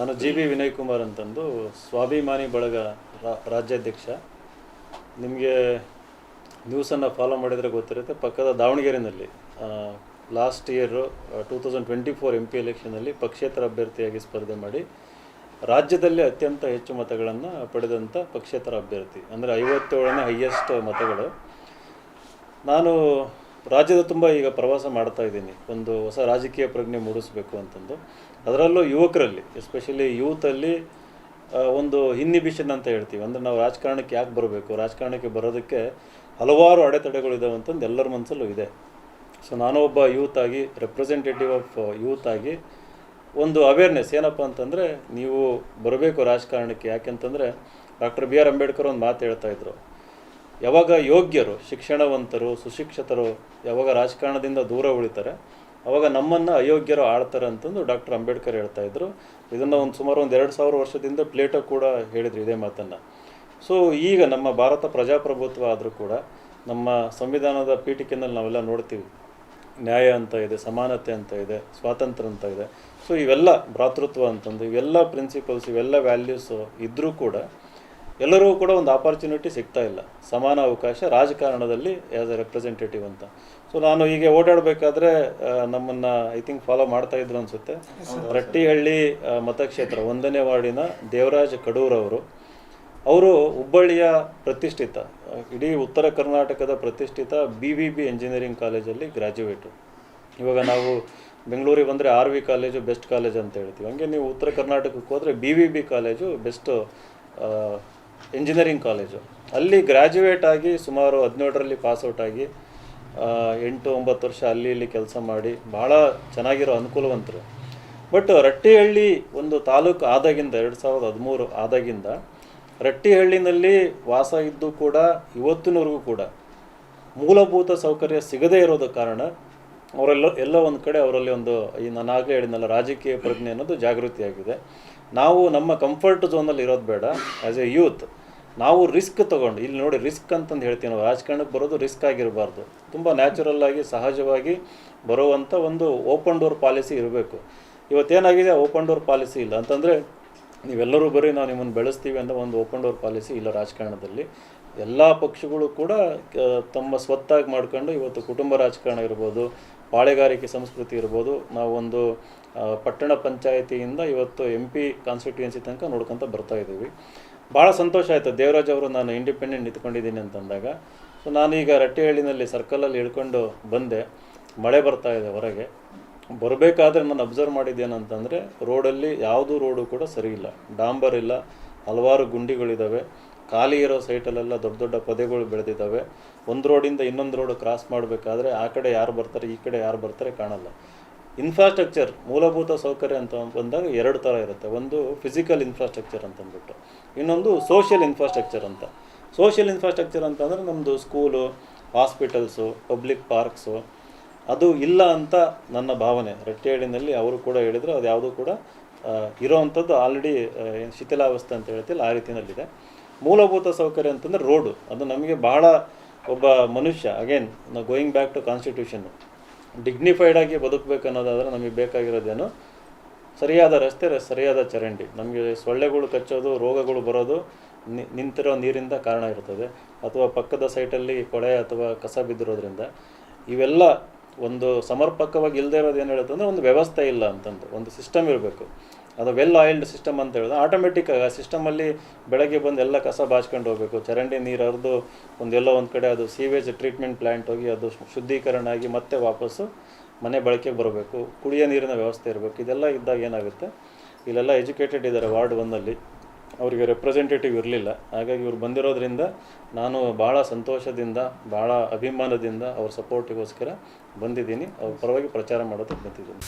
ನಾನು G B Vinay Kumar ಅಂತಂದು ಸ್ವಾಭಿಮಾನಿ ಬಳಗ ರಾಜ್ಯಾಧ್ಯಕ್ಷ. ನಿಮಗೆ ನ್ಯೂಸನ್ನು ಫಾಲೋ ಮಾಡಿದರೆ ಗೊತ್ತಿರುತ್ತೆ, ಪಕ್ಕದ ದಾವಣಗೆರೆಯಲ್ಲಿ last year two thousand twenty four M P ಎಲೆಕ್ಷನಲ್ಲಿ ಪಕ್ಷೇತರ ಅಭ್ಯರ್ಥಿಯಾಗಿ ಸ್ಪರ್ಧೆ ಮಾಡಿ, ರಾಜ್ಯದಲ್ಲಿ ಅತ್ಯಂತ ಹೆಚ್ಚು ಮತಗಳನ್ನು ಪಡೆದಂಥ ಪಕ್ಷೇತರ ಅಭ್ಯರ್ಥಿ. ಅಂದರೆ ಐವತ್ತೇಳನೇ ಹೈಯೆಸ್ಟ್ ಮತಗಳು. ನಾನು ರಾಜ್ಯದ ತುಂಬ ಈಗ ಪ್ರವಾಸ ಮಾಡ್ತಾ ಇದ್ದೀನಿ. ಒಂದು ಹೊಸ ರಾಜಕೀಯ ಪ್ರಜ್ಞೆ ಮೂಡಿಸಬೇಕು ಅಂತಂದು. ಅದರಲ್ಲೂ ಯುವಕರಲ್ಲಿ ಎಸ್ಪೆಷಲಿ ಯೂತಲ್ಲಿ ಒಂದು ಇನ್ಹಿಬಿಷನ್ ಅಂತ ಹೇಳ್ತೀವಿ. ಅಂದರೆ ನಾವು ರಾಜಕಾರಣಕ್ಕೆ ಯಾಕೆ ಬರಬೇಕು? ರಾಜಕಾರಣಕ್ಕೆ ಬರೋದಕ್ಕೆ ಹಲವಾರು ಅಡೆತಡೆಗಳು ಇದಾವೆ ಅಂತಂದು ಎಲ್ಲರ ಮನಸ್ಸಲ್ಲೂ ಇದೆ. ಸೊ ನಾನು ಒಬ್ಬ ಯೂತ್ ಆಗಿ ರೆಪ್ರೆಸೆಂಟೇಟಿವ್ ಆಫ್ ಯೂತ್ ಆಗಿ ಒಂದು ಅವೇರ್ನೆಸ್ ಏನಪ್ಪ ಅಂತಂದರೆ, ನೀವು ಬರಬೇಕು ರಾಜಕಾರಣಕ್ಕೆ. ಯಾಕೆಂತಂದರೆ, ಡಾಕ್ಟರ್ ಬಿ ಆರ್ ಅಂಬೇಡ್ಕರ್ ಒಂದು ಮಾತು ಹೇಳ್ತಾ ಇದ್ರು. ಯಾವಾಗ ಯೋಗ್ಯರು, ಶಿಕ್ಷಣವಂತರು, ಸುಶಿಕ್ಷಿತರು ಯಾವಾಗ ರಾಜಕಾರಣದಿಂದ ದೂರ ಉಳಿತಾರೆ, ಅವಾಗ ನಮ್ಮನ್ನು ಅಯೋಗ್ಯರು ಆಡ್ತಾರೆ ಅಂತಂದು ಡಾಕ್ಟರ್ ಅಂಬೇಡ್ಕರ್ ಹೇಳ್ತಾ ಇದ್ರು. ಇದನ್ನು ಒಂದು ಸುಮಾರು ಒಂದು ಎರಡು ಸಾವಿರ ವರ್ಷದಿಂದ ಪ್ಲೇಟೋ ಕೂಡ ಹೇಳಿದ್ರು ಇದೇ ಮಾತನ್ನು. ಸೊ ಈಗ ನಮ್ಮ ಭಾರತ ಪ್ರಜಾಪ್ರಭುತ್ವ ಆದರೂ ಕೂಡ ನಮ್ಮ ಸಂವಿಧಾನದ ಪೀಠಿಕೆನಲ್ಲಿ ನಾವೆಲ್ಲ ನೋಡ್ತೀವಿ. ನ್ಯಾಯ ಅಂತ ಇದೆ, ಸಮಾನತೆ ಅಂತ ಇದೆ, ಸ್ವಾತಂತ್ರ್ಯ ಅಂತ ಇದೆ. ಸೊ ಇವೆಲ್ಲ ಭ್ರಾತೃತ್ವ ಅಂತಂದು, ಇವೆಲ್ಲ ಪ್ರಿನ್ಸಿಪಲ್ಸ್ ಇವೆಲ್ಲ ವ್ಯಾಲ್ಯೂಸ್ ಇದ್ದರೂ ಕೂಡ ಎಲ್ಲರೂ ಕೂಡ ಒಂದು ಆಪರ್ಚುನಿಟಿ ಸಿಗ್ತಾ ಇಲ್ಲ. ಸಮಾನ ಅವಕಾಶ, ರಾಜಕಾರಣದಲ್ಲಿ ಆ್ಯಸ್ ಎ ರೆಪ್ರೆಸೆಂಟೇಟಿವ್ ಅಂತ. ಸೊ ನಾನು ಹೀಗೆ ಓಡಾಡಬೇಕಾದ್ರೆ ನಮ್ಮನ್ನು ಐ ಥಿಂಕ್ ಫಾಲೋ ಮಾಡ್ತಾ ಇದ್ರು ಅನಿಸುತ್ತೆ. ರಟ್ಟಿಹಳ್ಳಿ ಮತಕ್ಷೇತ್ರ, ಒಂದನೇ ವಾರ್ಡಿನ ದೇವರಾಜ್ ಕಡೂರವರು ಅವರು. ಹುಬ್ಬಳ್ಳಿಯ ಪ್ರತಿಷ್ಠಿತ, ಇಡೀ ಉತ್ತರ ಕರ್ನಾಟಕದ ಪ್ರತಿಷ್ಠಿತ ಬಿ ವಿ ಬಿ ಎಂಜಿನಿಯರಿಂಗ್ ಕಾಲೇಜಲ್ಲಿ ಗ್ರ್ಯಾಜುಯೇಟು ಇವಾಗ ನಾವು ಬೆಂಗಳೂರಿಗೆ ಬಂದರೆ R V college best college ಅಂತ ಹೇಳ್ತೀವಿ. ಹಂಗೆ ನೀವು ಉತ್ತರ ಕರ್ನಾಟಕಕ್ಕೆ ಹೋದರೆ B V B college best engineering college. ಅಲ್ಲಿ ಗ್ರ್ಯಾಜುಯೇಟ್ ಆಗಿ ಸುಮಾರು ಹದಿನೇಳರಲ್ಲಿ ಪಾಸ್ಔಟ್ ಆಗಿ ಎಂಟು ಒಂಬತ್ತು ವರ್ಷ ಅಲ್ಲಿ ಇಲ್ಲಿ ಕೆಲಸ ಮಾಡಿ, ಭಾಳ ಚೆನ್ನಾಗಿರೋ ಅನುಕೂಲವಂತರು. ಬಟ್ ರಟ್ಟಿಹಳ್ಳಿ ಒಂದು ತಾಲೂಕು ಆದಾಗಿಂದ, ಎರಡು ಸಾವಿರದ ಹದಿಮೂರು ಆದಾಗಿಂದ, ರಟ್ಟಿಹಳ್ಳಿನಲ್ಲಿ ವಾಸ ಇದ್ದು ಕೂಡ ಇವತ್ತಿನವರೆಗೂ ಕೂಡ ಮೂಲಭೂತ ಸೌಕರ್ಯ ಸಿಗದೇ ಇರೋದ ಕಾರಣ ಅವರೆಲ್ಲ ಎಲ್ಲ ಒಂದು ಕಡೆ ಅವರಲ್ಲಿ ಒಂದು ಈ ನಾನು ಆಗಲೇ ಹೇಳಿದ್ನಲ್ಲ ರಾಜಕೀಯ ಪ್ರಜ್ಞೆ ಅನ್ನೋದು ಜಾಗೃತಿಯಾಗಿದೆ. ನಾವು ನಮ್ಮ ಕಂಫರ್ಟ್ ಝೋನಲ್ಲಿ ಇರೋದು ಬೇಡ. ಆ್ಯಸ್ ಎ ಯೂತ್ ನಾವು ರಿಸ್ಕ್ ತೊಗೊಂಡು, ಇಲ್ಲಿ ನೋಡಿ ರಿಸ್ಕ್ ಅಂತಂದು ಹೇಳ್ತೀವಿ ನಾವು. ರಾಜಕಾರಣಕ್ಕೆ ಬರೋದು ರಿಸ್ಕ್ ಆಗಿರಬಾರ್ದು. ತುಂಬ ನ್ಯಾಚುರಲ್ ಆಗಿ, ಸಹಜವಾಗಿ ಬರುವಂಥ ಒಂದು ಓಪನ್ ಡೋರ್ ಪಾಲಿಸಿ ಇರಬೇಕು. ಇವತ್ತೇನಾಗಿದೆ? ಓಪನ್ ಡೋರ್ ಪಾಲಿಸಿ ಇಲ್ಲ. ಅಂತಂದರೆ, ನೀವೆಲ್ಲರೂ ಬರೀ ನಾವು ನಿಮ್ಮನ್ನು ಬೆಳೆಸ್ತೀವಿ ಅಂತ ಒಂದು ಓಪನ್ ಡೋರ್ ಪಾಲಿಸಿ ಇಲ್ಲ ರಾಜಕಾರಣದಲ್ಲಿ. ಎಲ್ಲ ಪಕ್ಷಗಳು ಕೂಡ ತಮ್ಮ ಸ್ವತ್ತಾಗಿ ಮಾಡ್ಕೊಂಡು ಇವತ್ತು ಕುಟುಂಬ ರಾಜಕಾರಣ ಇರ್ಬೋದು, ಪಾಳೆಗಾರಿಕೆ ಸಂಸ್ಕೃತಿ ಇರ್ಬೋದು ನಾವೊಂದು ಪಟ್ಟಣ ಪಂಚಾಯತಿಯಿಂದ ಇವತ್ತು ಎಂ ಪಿ ಕಾನ್ಸ್ಟಿಟ್ಯೂಯೆನ್ಸಿ ತನಕ ನೋಡ್ಕೊತ ಬರ್ತಾ ಇದ್ದೀವಿ. ಭಾಳ ಸಂತೋಷ ಆಯಿತು. ದೇವರಾಜ್ ಅವರು ನಾನು ಇಂಡಿಪೆಂಡೆಂಟ್ ನಿಂತ್ಕೊಂಡಿದ್ದೀನಿ ಅಂತಂದಾಗ. ಸೊ ನಾನೀಗ ರಟ್ಟಿಹಳ್ಳಿನಲ್ಲಿ ಸರ್ಕಲಲ್ಲಿ ಇಳ್ಕೊಂಡು ಬಂದೆ. ಮಳೆ ಬರ್ತಾ ಇದೆ ಹೊರಗೆ. ಬರಬೇಕಾದ್ರೆ ನಾನು ಅಬ್ಸರ್ವ್ ಮಾಡಿದ್ದೇನಂತಂದರೆ ರೋಡಲ್ಲಿ ಯಾವುದೂ ರೋಡು ಕೂಡ ಸರಿ ಇಲ್ಲ. ಡಾಂಬರ್ ಇಲ್ಲ. ಹಲವಾರು ಗುಂಡಿಗಳಿದ್ದಾವೆ ಖಾಲಿ ಇರೋ ಸೈಟಲ್ಲೆಲ್ಲ ದೊಡ್ಡ ದೊಡ್ಡ ಪೊದೆಗಳು ಬೆಳೆದಿದ್ದಾವೆ. ಒಂದು ರೋಡಿಂದ ಇನ್ನೊಂದು ರೋಡ್ ಕ್ರಾಸ್ ಮಾಡಬೇಕಾದ್ರೆ ಆ ಕಡೆ ಯಾರು ಬರ್ತಾರೆ, ಈ ಕಡೆ ಯಾರು ಬರ್ತಾರೆ ಕಾಣಲ್ಲ. ಇನ್ಫ್ರಾಸ್ಟ್ರಕ್ಚರ್ ಮೂಲಭೂತ ಸೌಕರ್ಯ ಅಂತ ಬಂದಾಗ ಎರಡು ಥರ ಇರುತ್ತೆ. ಒಂದು ಫಿಸಿಕಲ್ ಇನ್ಫ್ರಾಸ್ಟ್ರಕ್ಚರ್ ಅಂತಂದ್ಬಿಟ್ಟು, ಇನ್ನೊಂದು ಸೋಷಿಯಲ್ ಇನ್ಫ್ರಾಸ್ಟ್ರಕ್ಚರ್ ಅಂತ. ಸೋಷಿಯಲ್ ಇನ್ಫ್ರಾಸ್ಟ್ರಕ್ಚರ್ ಅಂತಂದರೆ ನಮ್ಮದು ಸ್ಕೂಲು ಹಾಸ್ಪಿಟಲ್ಸು ಪಬ್ಲಿಕ್ ಪಾರ್ಕ್ಸು ಅದು ಇಲ್ಲ ಅಂತ ನನ್ನ ಭಾವನೆ. ರಟ್ಟಿಹಳ್ಳಿನಲ್ಲಿ ಅವರು ಕೂಡ ಹೇಳಿದರು, ಅದು ಯಾವುದೂ ಕೂಡ ಇರೋವಂಥದ್ದು ಆಲ್ರೆಡಿ ಶಿಥಿಲಾವಸ್ಥೆ ಅಂತ ಹೇಳ್ತಿಲ್ಲ, ಆ ರೀತಿಯಲ್ಲಿದೆ. ಮೂಲಭೂತ ಸೌಕರ್ಯ ಅಂತಂದರೆ ರೋಡು. ಅದು ನಮಗೆ ಬಹಳ ಒಬ್ಬ ಮನುಷ್ಯ ಅಗೇನ್ ನಾವು ಗೋಯಿಂಗ್ ಬ್ಯಾಕ್ ಟು ಕಾನ್ಸ್ಟಿಟ್ಯೂಷನ್ನು ಡಿಗ್ನಿಫೈಡ್ ಆಗಿ ಬದುಕಬೇಕು ಅನ್ನೋದಾದರೆ ನಮಗೆ ಬೇಕಾಗಿರೋದೇನು? ಸರಿಯಾದ ರಸ್ತೆ, ಸರಿಯಾದ ಚರಂಡಿ. ನಮಗೆ ಸೊಳ್ಳೆಗಳು ಕಚ್ಚೋದು, ರೋಗಗಳು ಬರೋದು ನಿಂತಿರೋ ನೀರಿಂದ ಕಾರಣ ಇರ್ತದೆ. ಅಥವಾ ಪಕ್ಕದ ಸೈಟಲ್ಲಿ ಕೊಳೆ ಅಥವಾ ಕಸ ಬಿದ್ದಿರೋದ್ರಿಂದ. ಇವೆಲ್ಲ ಒಂದು ಸಮರ್ಪಕವಾಗಿ ಇಲ್ಲದೆ ಇರೋದು ಏನು ಹೇಳುತ್ತೆ ಒಂದು ವ್ಯವಸ್ಥೆ ಇಲ್ಲ ಅಂತಂದು. ಒಂದು ಸಿಸ್ಟಮ್ ಇರಬೇಕು. ಅದು ವೆಲ್ ಆಯಿಲ್ಡ್ ಸಿಸ್ಟಮ್ ಅಂತ ಹೇಳಿದ್ರೆ ಆಟೋಮೆಟಿಕ್ ಆ ಸಿಸ್ಟಮಲ್ಲಿ ಬೆಳಗ್ಗೆ ಬಂದು ಎಲ್ಲ ಕಸ ಬಾಚ್ಕೊಂಡು ಹೋಗಬೇಕು. ಚರಂಡಿ ನೀರು ಹರಿದು ಒಂದೆಲ್ಲೋ ಒಂದು ಕಡೆ ಅದು ಸೀವೇಜ್ ಟ್ರೀಟ್ಮೆಂಟ್ ಪ್ಲ್ಯಾಂಟ್ ಹೋಗಿ ಅದು ಶುದ್ಧೀಕರಣ ಆಗಿ ಮತ್ತೆ ವಾಪಸ್ಸು ಮನೆ ಬಳಕೆಗೆ ಬರಬೇಕು. ಕುಡಿಯೋ ನೀರಿನ ವ್ಯವಸ್ಥೆ ಇರಬೇಕು. ಇದೆಲ್ಲ ಇದ್ದಾಗ ಏನಾಗುತ್ತೆ? ಇಲ್ಲೆಲ್ಲ ಎಜುಕೇಟೆಡ್ ಇದ್ದಾರೆ ವಾರ್ಡ್ ಒಂದಲ್ಲಿ ಅವರಿಗೆ ರೆಪ್ರೆಸೆಂಟೇಟಿವ್ ಇರಲಿಲ್ಲ. ಹಾಗಾಗಿ ಇವ್ರು ಬಂದಿರೋದ್ರಿಂದ ನಾನು ಭಾಳ ಸಂತೋಷದಿಂದ ಭಾಳ ಅಭಿಮಾನದಿಂದ ಅವ್ರ ಸಪೋರ್ಟಿಗೋಸ್ಕರ ಬಂದಿದ್ದೀನಿ. ಅವ್ರ ಪರವಾಗಿ ಪ್ರಚಾರ ಮಾಡೋದಕ್ಕೆ ಬಂದಿದ್ದೀನಿ